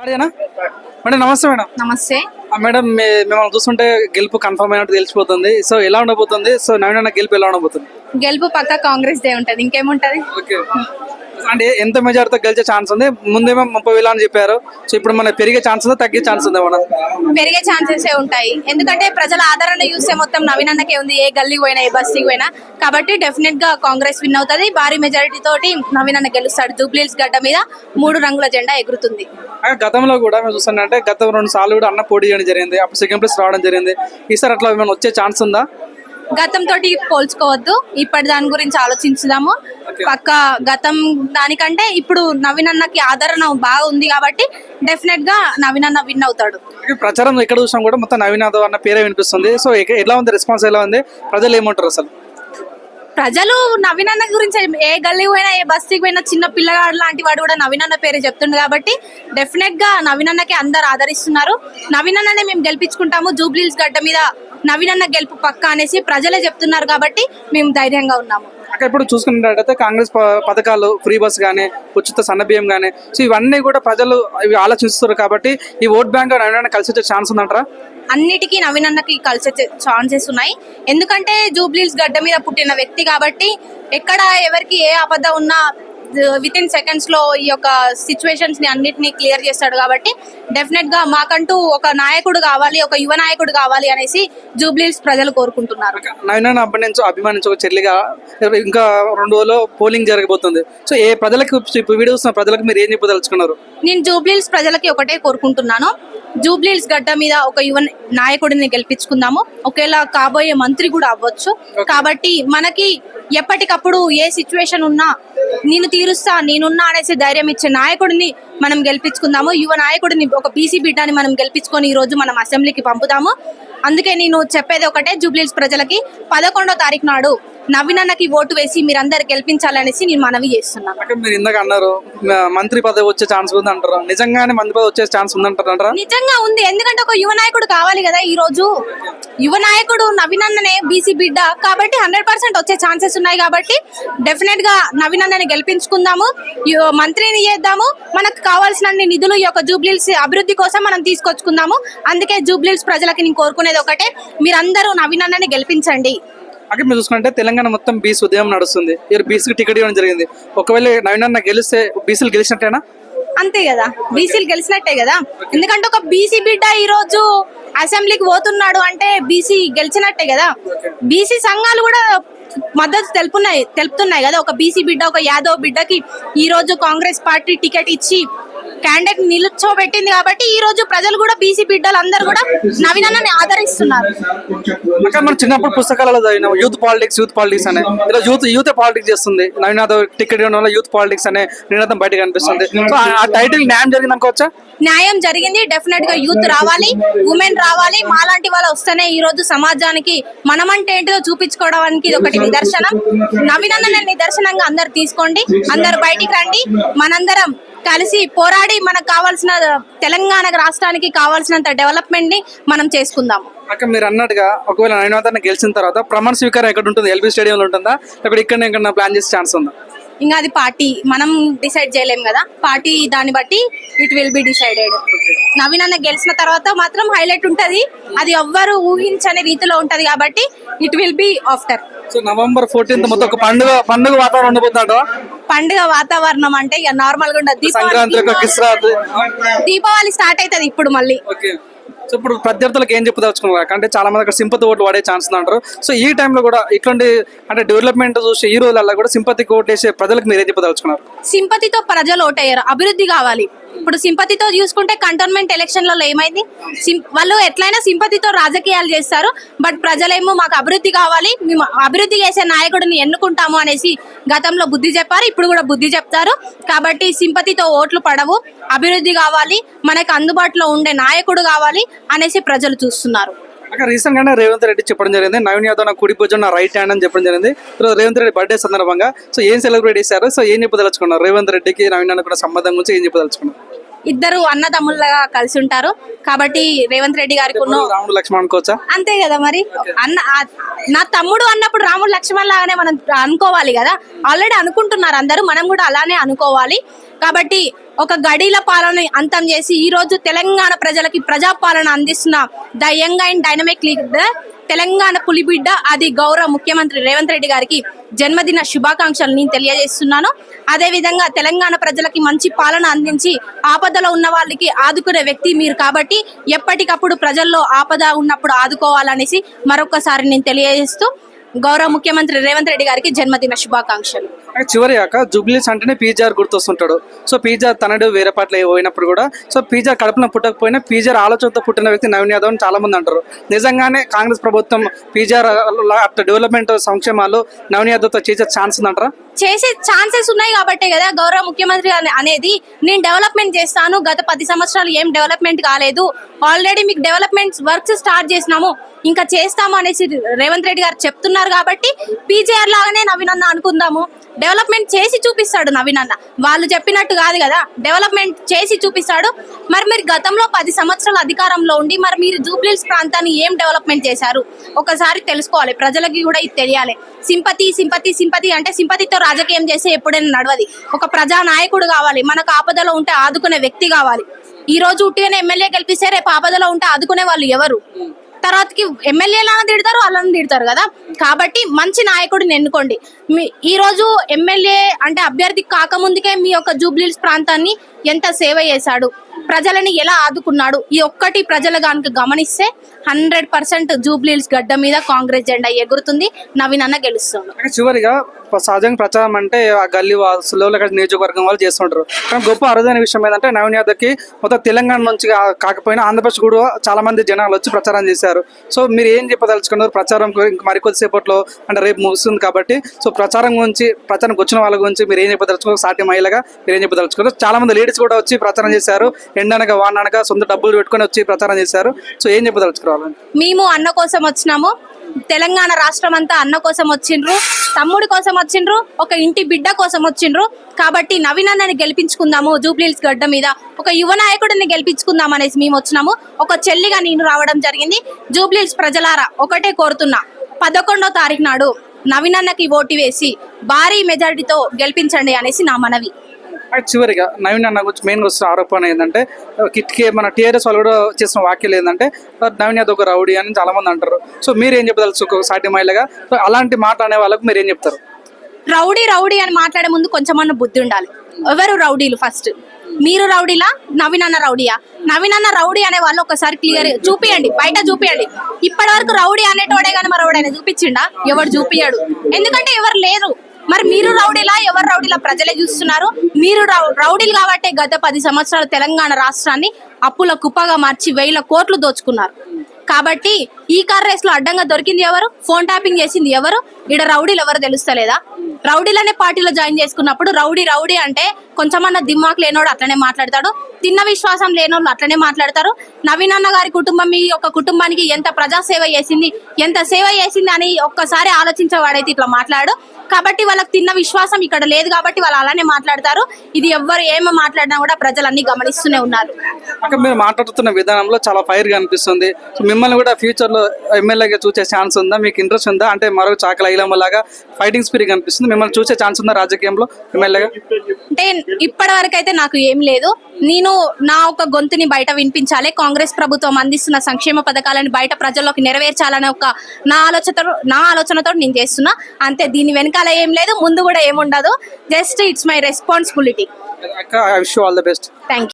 Madam నమస్తే madam. నమస్తే. Madam మిమ్మల్ని చూస్తుంటే గెలుపు కన్ఫర్మ్ అయినట్టు తెలిసిపోతుంది. సో ఎలా ఉండబోతుంది? సో నవీన గెలుపు ఎలా ఉండబోతుంది? గెలుపు పక్క కాంగ్రెస్ దే ఉంటది. ఇంకేముంటది? ఓకే. అంటే ఎంత మెజార్టీతో గెలిచే ఛాన్స్ ఉంది? ముందేమో ముప్పై వేలు అని చెప్పారు. సో ఇప్పుడు మన పెరిగే ఛాన్స్ ఉందా? తగ్గే ఛాన్స్ ఉందా మన పెరిగే ఛాన్సెస్ ఉంటాయి. ఎందుకంటే ప్రజల ఆదరణ చూస్తే మొత్తం నవీనన్నకే ఉంది. ఏ గల్లీకి పోయినా ఏ బస్తీకి పోయినా. కాబట్టి డెఫినెట్గా కాంగ్రెస్ విన్ అవుతుంది. భారీ మెజారిటీ తోటి నవీనన్న గెలుస్తాడు. జూబ్లీల్స్ గడ్డ మీద మూడు రంగుల జెండా ఎగురుతుంది. గతంలో కూడా మేము చూస్తున్నట్టే గత రెండు సార్లు కూడా అన్న పోటీ చేయడం జరిగింది. అప్పుడు సెకండ్ ప్లేస్ రావడం జరిగింది. ఈసారి అట్లా ఏమైనా వచ్చే ఛాన్స్ ఉందా? గతం తోటి పోల్చుకోవద్దు. ఇప్పటి దాని గురించి ఆలోచించుదాము. పక్క గతం దానికంటే ఇప్పుడు నవీనన్నకి ఆదరణ బాగా ఉంది కాబట్టి డెఫినెట్గా నవీనన్న విన్ అవుతాడు. ప్రచారం ఎక్కడ చూసినా కూడా మొత్తం నవీన్ యాదవ్ అన్న పేరే వినిపిస్తుంది. సో ఎలా ఉంది రెస్పాన్స్ ఎలా ఉంది? ప్రజలు ఏమంటారు అసలు? ప్రజలు నవీనన్న గురించి ఏ గల్లీ పోయినా ఏ బస్తీకి పోయినా చిన్న పిల్లగాడు లాంటి వాడు కూడా నవీనన్న పేరే చెప్తుండు కాబట్టి డెఫినెట్గా నవీనన్నకి అందరు ఆదరిస్తున్నారు. నవీనన్ననే మేము గెలిపించుకుంటాము. జూబ్లీల్స్ గడ్డ మీద నవీనన్న గెలుపు పక్క అనేసి ప్రజలే చెప్తున్నారు కాబట్టి మేము ధైర్యంగా ఉన్నాము. అక్కడ ఇప్పుడు చూసుకున్నట్టయితే కాంగ్రెస్ పథకాలు ఫ్రీ బస్ కానీ ఉచిత సన్న బియ్యం కానీ సో ఇవన్నీ కూడా ప్రజలు ఇవి ఆలోచిస్తారు కాబట్టి ఈ ఓట్ బ్యాంక్ నవీన కలిసి వచ్చే ఛాన్స్ ఉందంటారా? అన్నిటికీ నవీనన్నకి కలిసే ఛాన్సెస్ ఉన్నాయి. ఎందుకంటే జూబ్లీల్స్ గడ్డ మీద పుట్టిన వ్యక్తి కాబట్టి ఎక్కడ ఎవరికి ఏ ఆపద ఉన్నా విత్ ఇన్ సెకండ్స్లో ఈ యొక్క సిచ్యువేషన్స్ని అన్నిటిని క్లియర్ చేస్తాడు కాబట్టి డెఫినెట్గా మాకంటూ ఒక నాయకుడు కావాలి ఒక యువ నాయకుడు కావాలి అనేసి జూబ్లీల్స్ ప్రజలు కోరుకుంటున్నారు. అభినంచు అభిమానించు ఒక చెల్లిగా ఇంకా రెండు రోజుల్లో పోలింగ్ జరగబోతుంది. సో ఏ ప్రజలకు ఇప్పుడు వీడియో చూస్తున్న ప్రజలకు మీరు ఏం చెప్పదలుచుకున్నారు? నేను జూబ్లీల్స్ ప్రజలకి ఒకటే కోరుకుంటున్నాను. జూబ్లీల్స్ గడ్డ మీద ఒక యువ నాయకుడిని గెలిపించుకుందాము. ఒకవేళ కాబోయే మంత్రి కూడా అవ్వచ్చు. కాబట్టి మనకి ఎప్పటికప్పుడు ఏ సిచ్యువేషన్ ఉన్నా నేను తీరుస్తా నేనున్నా అనేసి ధైర్యం ఇచ్చే నాయకుడిని మనం గెలిపించుకుందాము. యువ నాయకుడిని ఒక బీసీ బిడ్డని మనం గెలిపించుకొని ఈ రోజు మనం అసెంబ్లీకి పంపుదాము. అందుకే నేను చెప్పేది ఒకటే జూబ్లీస్ ప్రజలకి పదకొండో తారీఖు నాడు నవీనన్నకి ఓటు వేసి మీరందరు గెలిపించాలనేసి నేను మనవి చేస్తున్నాను మీరు ఇందాక అన్నారు మంత్రి పదవి వచ్చే ఛాన్స్ ఉంది అంటారు నిజంగానే మంత్రి పదవి వచ్చే ఛాన్స్ ఉందంటారు అంటారా నిజంగా ఉంది. ఎందుకంటే ఒక యువ నాయకుడు కావాలి కదా ఈ రోజు యువ నాయకుడు నవీనన్ననే బీసీ బిడ్డ. కాబట్టి హండ్రెడ్ పర్సెంట్ వచ్చే ఛాన్సెస్ ఉన్నాయి కాబట్టి డెఫినెట్గా నవీనన్నని గెలిపించుకుందాము మంత్రిని చేద్దాము. మనకు కావాల్సిన నిధులు ఈ యొక్క జూబ్లీల్స్ అభివృద్ధి కోసం మనం తీసుకొచ్చుకుందాము. అందుకే జూబ్లీల్స్ ప్రజలకి నేను కోరుకునేది ఒకటే. మీరందరూ నవీనన్నని గెలిపించండి. అక్కడ మీరు చూసుకుంటే తెలంగాణ మొత్తం బీసీ ఉదయం నడుస్తుంది. ఇరు బీసీకి టికెట్ ఇవ్వడం జరిగింది. ఒకవేళ నవీన గెలిస్తే బీసీలు గెలిచినట్టేనా? అంతే కదా. బీసీలు గెలిచినట్టే కదా. ఎందుకంటే ఒక బీసీ బిడ్డ ఈ రోజు అసెంబ్లీకి పోతున్నాడు అంటే బీసీ గెలిచినట్టే కదా. బీసీ సంఘాలు కూడా మద్దతు తెలుపున్నాయి తెలుపుతున్నాయి కదా. ఒక బీసీ బిడ్డ ఒక యాదవ్ బిడ్డకి ఈ రోజు కాంగ్రెస్ పార్టీ టికెట్ ఇచ్చి క్యాండిడేట్ నిలుచోబెట్టింది కాబట్టి ఈ రోజు ప్రజలు కూడా బీసీ బిడ్డలు అందరూ కూడా నవీనన్నని ఆదరిస్తున్నారు. మనం చిన్నప్పుడు పుస్తకాలలో చదివినాం యూత్ పాలిటిక్స్ యూత్ పాలిటిక్స్ అనే. ఇలా యూత్ యూత్ పాలిటిక్స్ చేస్తుంది. నవీన్ యాదవ్ టికెట్ ఇవ్వడం వల్ల యూత్ పాలిటిక్స్ అనే నినాదం బయటకు కనిపిస్తుంది సో ఆ- ఆ టైటిల్ న్యాయం జరిగింది అనుకోవచ్చా న్యాయం జరిగింది. డెఫినెట్గా యూత్ రావాలి ఉమెన్ రావాలి. మాలాంటి వాళ్ళు వస్తేనే ఈ రోజు సమాజానికి మనమంటే ఏంటిదో చూపించుకోవడానికి ఇది ఒకటి నిదర్శనం. నవీనన్న నిదర్శనంగా అందరు తీసుకోండి. అందరు బయటికి రండి. మనందరం కలిసి పోరాడి మనకు కావాల్సిన తెలంగాణ రాష్ట్రానికి కావాల్సినంత డెవలప్మెంట్ని మనం చేసుకుందాము అక్కడ మీరు అన్నట్టుగా ఒకవేళ నవీన్ గెలిచిన తర్వాత ప్రమాణ స్వీకారం ఎక్కడ ఉంటుంది ఎల్బీ స్టేడియంలో ఉంటుందా? అక్కడ ఇక్కడ ప్లాన్ చేసే ఛాన్స్ ఉందా? ఇంకా అది పార్టీ మనం డిసైడ్ చేయలేం కదా. పార్టీ దాన్ని బట్టి it will be decided. Naveen అన్న గెలిచిన తర్వాత మాత్రం హైలైట్ ఉంటది. అది ఎవ్వరు ఊహించని రీతిలో ఉంటది కాబట్టి it will be after. So November fourteenth మొత్తం ఒక పండుగ పండుగ వాతావరణం పండుగ వాతావరణం అంటే ఇక నార్మల్గా ఉండదు దీపావళి. స్టార్ట్ అవుతుంది ఇప్పుడు మళ్ళీ. సో ఇప్పుడు ప్రత్యర్థులకు ఏం చెప్పదలుచుకున్నారు? అంటే చాలా మంది అక్కడ సింపతి ఓట్లు వాడే ఛాన్స్ అంటారు. సో ఈ టైంలో కూడా ఇట్లాంటి అంటే డెవలప్మెంట్ చూసి ఈ రోజులలో కూడా సింపతి ఓట్ వేసే ప్రజలకు మీరు ఏం చెప్పదలుచుకున్నారు? సింపతితో ప్రజలు ఓటయ్యారు. అభివృద్ధి కావాలి. ఇప్పుడు సింపతితో చూసుకుంటే కంటోన్మెంట్ ఎలక్షన్లలో ఏమైంది? సిం- వాళ్ళు ఎట్లయినా సింపతితో రాజకీయాలు చేస్తారు బట్ ప్రజలేమో మాకు అభివృద్ధి కావాలి మేము అభివృద్ధి చేసే నాయకుడిని ఎన్నుకుంటాము అనేసి గతంలో బుద్ధి చెప్పారు ఇప్పుడు కూడా బుద్ధి చెప్తారు. కాబట్టి సింపతితో ఓట్లు పడవు అభివృద్ధి కావాలి మనకు అందుబాటులో ఉండే నాయకుడు కావాలి అనేసి ప్రజలు చూస్తున్నారు. రీసెంట్ గానే రేవంత్ రెడ్డి చెప్పడం జరిగింది. నవీన్ యాదవ్ నా కుడి భుజం నా రైట్ హ్యాండ్ అని చెప్పడం జరిగింది. రేవంత్ రెడ్డి బర్త్డే సందర్భంగా. సో ఏం సెలబ్రేట్ చేశారు? సో ఏం చెప్పదలుచుకున్నారు? రేవంత్ రెడ్డికి నవీన్ కూడా సంబంధం గురించి ఏం చెప్పదలుచుకున్నారు? ఇద్దరు అన్నదమ్ముళ్ళగా కలిసి ఉంటారు. కాబట్టి రేవంత్ రెడ్డి గారికి రాముడు లక్ష్మణ్ అనుకోవచ్చా? అంతే కదా మరి. అన్న నా తమ్ముడు అన్నప్పుడు రాముడు లక్ష్మణ్ లాగానే మనం అనుకోవాలి కదా. ఆల్రెడీ అనుకుంటున్నారు అందరూ. మనం కూడా అలానే అనుకోవాలి. కాబట్టి ఒక గడిల పాలన అంతం చేసి ఈ రోజు తెలంగాణ ప్రజలకి ప్రజాపాలన అందిస్తున్న the young and dynamic leader Telangana పులిబిడ్డ అది గౌరవ ముఖ్యమంత్రి రేవంత్ రెడ్డి గారికి జన్మదిన శుభాకాంక్షలు నేను తెలియజేస్తున్నాను. అదే విధంగా తెలంగాణ ప్రజలకి మంచి పాలన అందించి ఆపదలో ఉన్న వాళ్ళకి ఆదుకునే వ్యక్తి మీరు కాబట్టి ఎప్పటికప్పుడు ప్రజల్లో ఆపద ఉన్నప్పుడు ఆదుకోవాలనేసి మరొకసారి నేను తెలియజేస్తూ గౌరవ ముఖ్యమంత్రి రేవంత్ రెడ్డి గారికి జన్మదిన శుభాకాంక్షలు. చివరి కాక జూబ్లీస్ అంటేనే పీజార్ గుర్తొస్తుంటాడు. సో పీజార్ తనడు వేరే పాటలు పోయినప్పుడు కూడా సో పీజార్ కడుపున పుట్టకపోయినా పీజార్ ఆలోచనతో పుట్టిన వ్యక్తి నవీన్ యాదవ్ అని చాలా మంది అంటారు. నిజంగానే కాంగ్రెస్ ప్రభుత్వం పీజార్ అట్లా డెవలప్మెంట్ సంక్షేమాలు నవీన్ యాదవ్తో చేసే ఛాన్స్ ఉందంటారా? చేసే ఛాన్సెస్ ఉన్నాయి కాబట్టే కదా గౌరవ ముఖ్యమంత్రి అనేది నేను డెవలప్మెంట్ చేస్తాను. గత పది సంవత్సరాలు ఏం డెవలప్మెంట్ కాలేదు. ఆల్రెడీ మీకు డెవలప్మెంట్ వర్క్స్ స్టార్ట్ చేసినాము. ఇంకా చేస్తాము అనేసి రేవంత్ రెడ్డి గారు చెప్తున్నారు కాబట్టి పీజేఆర్ లాగానే నవీన్ అన్న అనుకుందాము. డెవలప్మెంట్ చేసి చూపిస్తాడు నవీన్ అన్న వాళ్ళు చెప్పినట్టు కాదు కదా. డెవలప్మెంట్ చేసి చూపిస్తాడు. మరి మీరు గతంలో పది సంవత్సరాల అధికారంలో ఉండి మరి మీరు జూబ్లీల్స్ ప్రాంతాన్ని ఏం డెవలప్మెంట్ చేశారు? ఒకసారి తెలుసుకోవాలి. ప్రజలకి కూడా ఇది తెలియాలి. సింపతి సింపతి సింపతి అంటే సింపతితో రాజకీయం చేస్తే ఎప్పుడైనా నడవది. ఒక ప్రజా నాయకుడు కావాలి మనకు ఆపదలో ఉంటే ఆదుకునే వ్యక్తి కావాలి. ఈ రోజు ఉట్టిగానే ఎమ్మెల్యే గెలిపిస్తే రేపు ఆపదలో ఉంటే ఆదుకునే వాళ్ళు ఎవరు? తర్వాతకి ఎమ్మెల్యేలను తిడతారు వాళ్ళని తిడతారు కదా? కాబట్టి మంచి నాయకుడిని ఎన్నుకోండి. మీ ఈరోజు ఎమ్మెల్యే అంటే అభ్యర్థి కాకముందుకే మీ యొక్క జూబ్లీస్ ప్రాంతాన్ని ఎంత సేవ చేశాడు? ప్రజలని ఎలా ఆదుకున్నాడు? ఈ ఒక్కటి ప్రజలు కనుక గమనిస్తే హండ్రెడ్ పర్సెంట్ జూబ్లీల్స్ గడ్డ మీద కాంగ్రెస్ జెండా ఎగురుతుంది. నవీనన్న అన్న గెలుస్తుంది చివరిగా సహజంగా ప్రచారం అంటే ఆ గల్లీ వాసులు లేకపోతే నియోజకవర్గం వాళ్ళు చేస్తుంటారు. కానీ గొప్ప అరుదైన విషయం ఏంటంటే నవీన్ యాదవ్కి మొత్తం తెలంగాణ నుంచి కాకపోయినా ఆంధ్రప్రదేశ్ కూడా చాలా మంది జనాలు వచ్చి ప్రచారం చేశారు. సో మీరు ఏం చెప్పదలుచుకున్నారు? ప్రచారం గురి- ఇంక మరికొద్దిసేపట్లో అంటే రేపు ముగుస్తుంది కాబట్టి సో ప్రచారం గురించి ప్రచారంకి వచ్చిన వాళ్ళ గురించి మీరు ఏం చెప్పదలుచుకున్నారు? సాటి మహిళగా మీరు ఏం చెప్పదలుచుకున్నారు? చాలా మంది లేడీస్ కూడా వచ్చి ప్రచారం చేశారు. ఎండనగా వాననగా సొంత డబ్బులు పెట్టుకొని వచ్చి ప్రచారం చేశారు. సో ఏం చెప్పదలుచుకోవాలి మేము అన్న కోసం వచ్చినాము. తెలంగాణ రాష్ట్రం అంతా అన్న కోసం వచ్చిండ్రు తమ్ముడి కోసం వచ్చిండ్రు ఒక ఇంటి బిడ్డ కోసం వచ్చిండ్రు. కాబట్టి నవీన్ అన్నని గెలిపించుకుందాము జూబ్లీల్స్ గడ్డ మీద. ఒక యువ నాయకుడిని గెలిపించుకుందాం అనేసి మేము వచ్చినాము. ఒక చెల్లిగా నేను రావడం జరిగింది. జూబ్లీల్స్ ప్రజలారా ఒకటే కోరుతున్నా. పదకొండో తారీఖు నాడు నవీన్ అన్నకి ఓటు వేసి భారీ మెజారిటీతో గెలిపించండి అనేసి నా మనవి. అండ్ చివరిగా నవీన్ అన్న గురించి మెయిన్ వస్తున్న ఆరోపణ ఏంటంటే కిట్కే మన టీఆర్ఎస్ వాళ్ళు కూడా చేసిన వాక్యాలు ఏంటంటే నవీన్ యాదవ్ ఒక రౌడీ అని చాలా మంది అంటారు. సో మీరు ఏం చెప్పదలుచు సాటి మహిళగా? సో అలాంటి మాట అనే వాళ్ళకు మీరు ఏం చెప్తారు? రౌడీ రౌడీ అని మాట్లాడే ముందు కొంచెమన్న బుద్ధి ఉండాలి. ఎవరు రౌడీలు ఫస్ట్? మీరు రౌడీలా? నవీన్ అన్న రౌడీయా? నవీన్ అన్న రౌడీ అనే వాళ్ళు ఒకసారి క్లియర్ చూపియండి బయట చూపియండి. ఇప్పటి వరకు రౌడీ అనేటోడే కానీ మరి చూపించిండా? ఎవడు చూపియాడు ఎందుకంటే ఎవరు లేరు. మరి మీరు రౌడీలా ఎవరు రౌడీలా ప్రజలే చూస్తున్నారు? మీరు రౌ- రౌడీలు కాబట్టి గత పది సంవత్సరాలు తెలంగాణ రాష్ట్రాన్ని అప్పుల కుప్పగా మార్చి వేల కోట్లు దోచుకున్నారు. కాబట్టి ఈ కార్ రేస్లో అడ్డంగా దొరికింది ఎవరు? ఫోన్ ట్యాపింగ్ చేసింది ఎవరు? ఈడ రౌడీలు ఎవరు తెలుస్తలేదా? రౌడీలనే పార్టీలో జాయిన్ చేసుకున్నప్పుడు రౌడీ రౌడీ అంటే కొంచెమన్నా దిమ్మాకు లేనోడు అట్లనే మాట్లాడతాడు. తిన్న విశ్వాసం లేనోళ్ళు అట్లనే మాట్లాడతారు. నవీన్ అన్న గారి కుటుంబం ఈ యొక్క కుటుంబానికి ఎంత ప్రజాసేవ చేసింది ఎంత సేవ చేసింది అని ఒక్కసారి ఆలోచించేవాడైతే ఇట్లా మాట్లాడు. కాబట్టి వాళ్ళకి తిన్న విశ్వాసం ఇక్కడ లేదు కాబట్టి వాళ్ళు అలానే మాట్లాడతారు. ఇది ఎవ్వరు ఏమి మాట్లాడినా కూడా ప్రజలు అన్ని గమనిస్తూనే ఉన్నారు. అక్కడ మీరు మాట్లాడుతున్న విధానంలో చాలా ఫైర్గా అనిపిస్తుంది. మిమ్మల్ని కూడా ఫ్యూచర్లో ఎమ్మెల్యేగా చూసే ఛాన్స్ ఉందా? మీకు ఇంట్రెస్ట్ ఉందా? అంటే మరో చాకల ఐలమ్మ లాగా ఫైటింగ్ స్పిరిట్ అనిపిస్తుంది మిమ్మల్ని చూసే ఛాన్స్ ఉందా రాజకీయంలో ఎమ్మెల్యేగా అంటే ఇప్పటి వరకు అయితే నాకు ఏం లేదు. నేను నా ఒక గొంతుని బయట వినిపించాలి. కాంగ్రెస్ ప్రభుత్వం అందిస్తున్న సంక్షేమ పథకాలను బయట ప్రజల్లోకి నెరవేర్చాలనే ఒక నా ఆలోచనతో నా ఆలోచనతో నేను చేస్తున్నా. అంతే దీని వెనకాల ఏం లేదు ముందు కూడా ఏముండదు. Just it's my responsibility. అక్క I wish all the best thank